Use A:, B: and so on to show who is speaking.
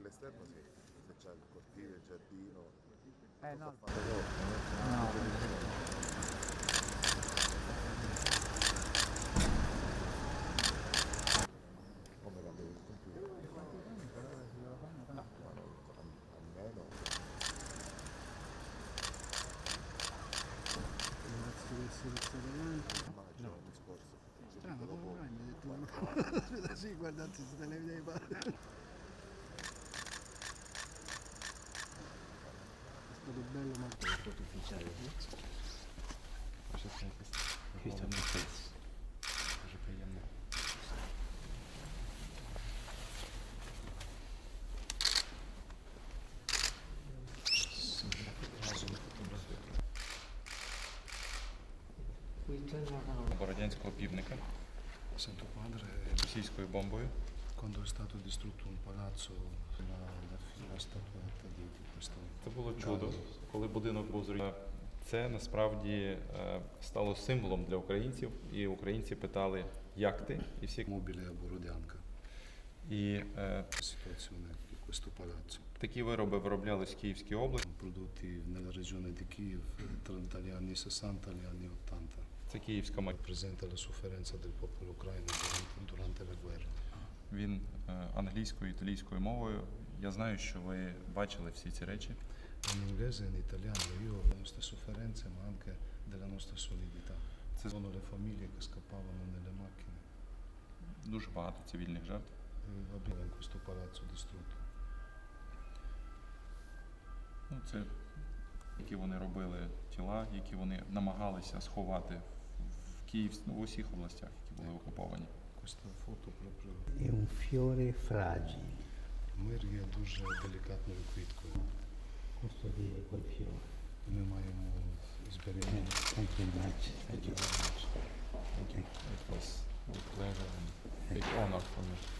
A: dell'esterno sì, se c'è il cortile, il giardino.
B: Eh no.
A: Come la vedo il computer? No, almeno. Grazie per essere stato davanti. Maggio no. l'anno scorso.
C: Strano, come mai mi hai detto? Sì, guardarsi se te le vedi bello, ma la foto ufficiale.
D: Бородянського півника
C: Santo Padre,
D: російською бомбою.
C: quando è stato distrutto un palazzo, la, la, la statuetta di, di questo
D: Це було чудо, коли будинок був зруйнований. Це насправді е, стало символом для українців, і українці питали, як ти, і всі
C: a Borodianca,
D: і е, такі вироби вироблялись в Київській області.
C: Tra tra gli anni 60 e gli anni 80.
D: Це київська ма-
C: Presenta la sofferenza del popolo ucraino durante, durante la guerra.
D: Він е, англійською, італійською мовою. Я знаю, що ви бачили всі ці речі.
C: In inglese e in italiano io le nostre sofferenze ma anche della nostra solidità.
D: Sì.
C: Sono le famiglie che scappavano nelle macchine
D: Дуже багато цивільних жертв.
C: e abbiamo in questo palazzo distrutto.
D: Ну, це які вони робили тіла, які вони намагалися сховати в Київ, ну, в усіх областях, які були окуповані.
C: Questa foto proprio
E: È un fiore fragile,
C: мир є дуже делікатною
E: Thank you very much. Thank you very much. Thank you.
D: It was a pleasure and big honor for me.